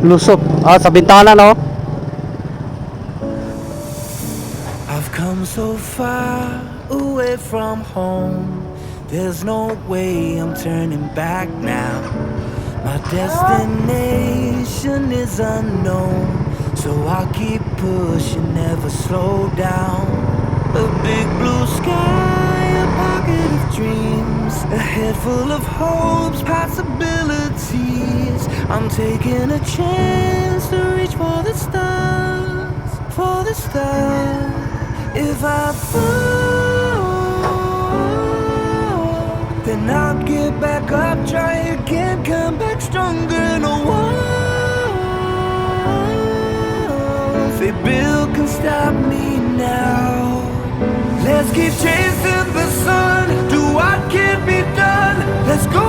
Ah, sa bintana, no? I've come so far away from home. There's no way I'm turning back now. My destination is unknown, so I'll keep pushing, never slow down. A big blue sky, a pocket of dreams, a head full of hopes, possibilities. I'm taking a chance to reach for the stars, for the stars. If I fall, then I'll get back up, try again, come back stronger. No one, say Bill can stop me now. Let's keep chasing the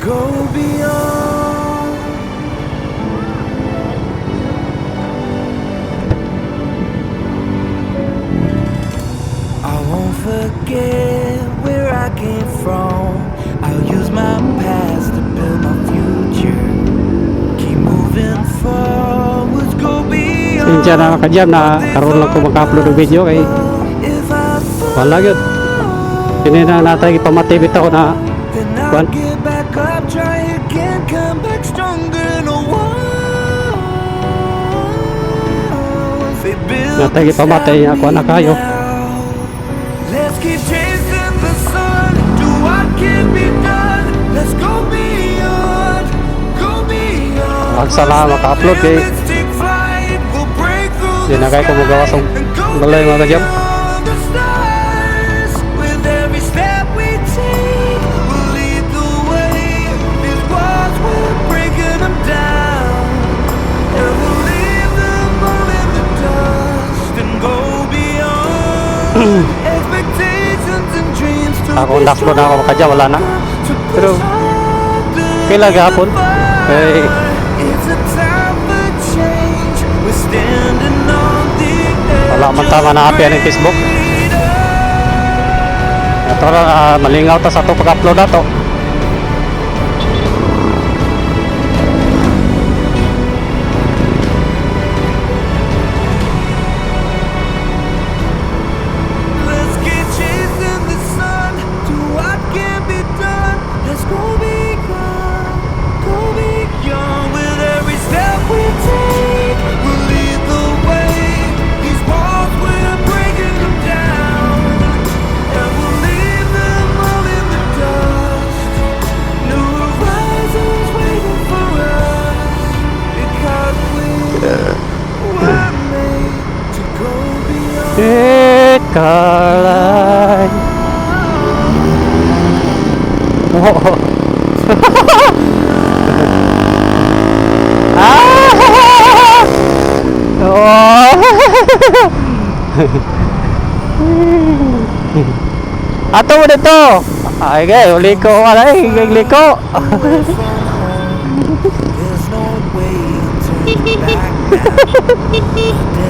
go beyond. I won't forget where I came from. I'll use my past to build my future. Keep moving forwards, go beyond. Sinsya na ka-jam na karoon lang ko maka-upload ng video kay wala yun. Hindi na natin ipamatibit ako na One. Back up, try again, come back stronger. No one. Say, Bill, Natay ipamatay ako na kayo. Let's keep chasing the sun, do what can be done. Let's go beyond, go beyond. Magsalamat ka-upload kay Limits, take flight, we'll break through Di na kayo kumagawa sa balay mga ka-jam. Ako, be naklo na ako makadya, wala na. Pero, kailan gahapon? Eh, edge Wala man tama na api ang Facebook. ito na ah, malingaw ta sa ito pag-upload na to. Ikalay. Oh. ah! Oh. Ato mo dito. Ay, gay, uli ko. Alay, gay, ko. There's no way turning back